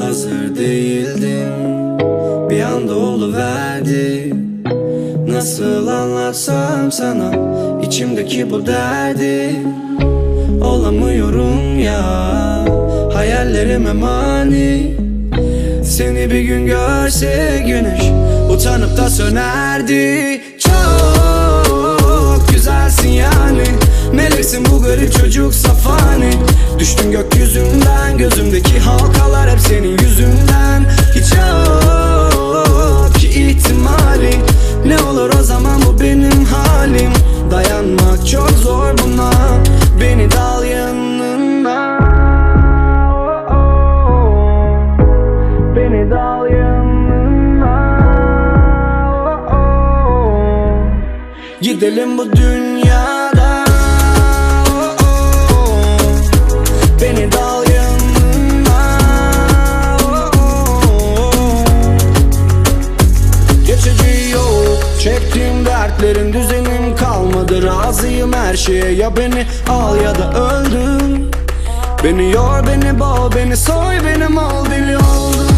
Hazır değildim Bir anda verdi. Nasıl anlatsam sana içimdeki bu derdi Olamıyorum ya Hayallerime mani seni bir gün görse güneş Utanıp da sönerdi. Çok güzelsin yani Meleksin bu garip çocuk safani. Düştün gökyüzünden Gözümdeki halkalar Gidelim bu dünyada. Beni dal yanına Geçici yok. Çektiğim dertlerin düzenim kalmadı. Razıyım her şeye. Ya beni al ya da öldür. Beni yor beni boğ beni soy benim ol deli oldum